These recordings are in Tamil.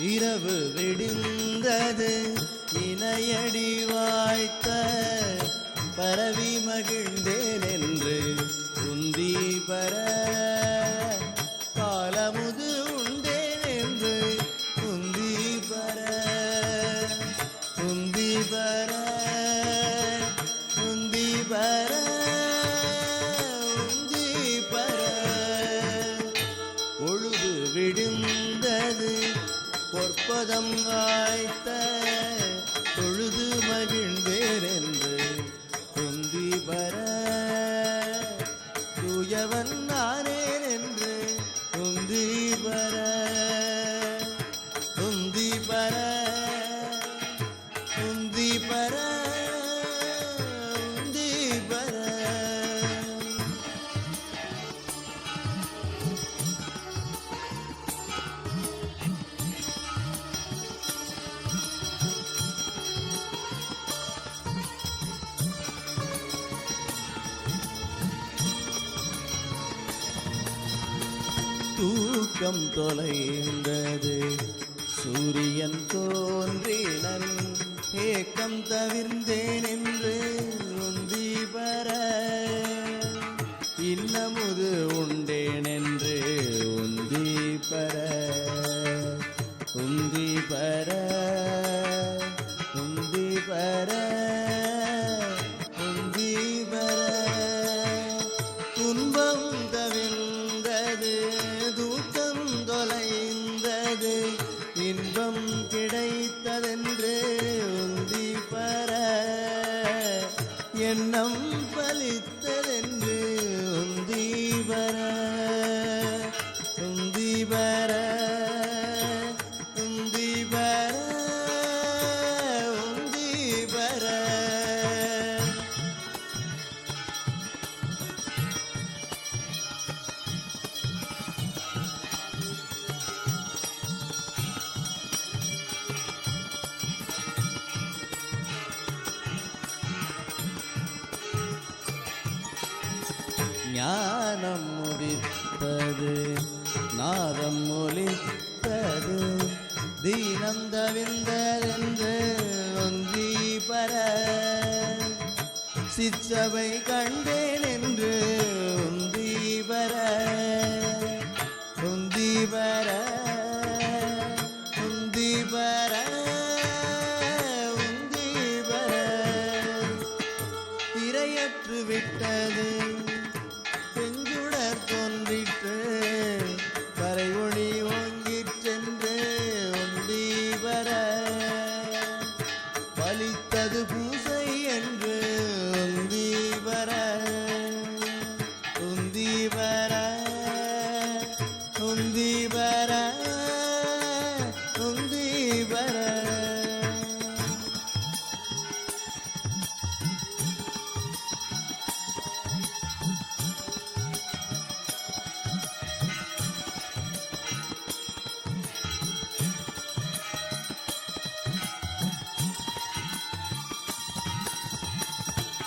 இரவு விடிந்தது இணையடி வாய்த்த பரவி மகிழ்ந்தேனே. பொற்பதம் வாய்த்த துக்கம் தொலைந்தது. சூரியன் தோன்றினன் ஏக்கம் தவிர்ந்தேன் என்று உந்தி பர இன்னமுது உண்டேனே இன்பம் கிடைத்ததென்று உந்தி பர எண்ணம் பலித்த ஞானம் முடித்தது நாதம் ஒளித்தது தீனம் தவிர்ந்ததென்று ஒன்றி பர சிச்சபை கண்டேன் என்று உந்தி பர. உந்தி பர. அளித்தது பூசை என்று உந்தி வர உந்தி வர உந்தி வர.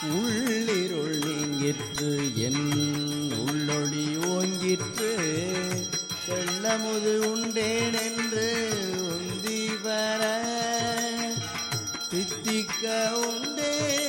உள்ளிருள் நீங்கிற்று என் உள்ளொளி ஓங்கிற்று. செல்லமுது உண்டேன் என்று உந்தி வர தித்திக்க உண்டேன்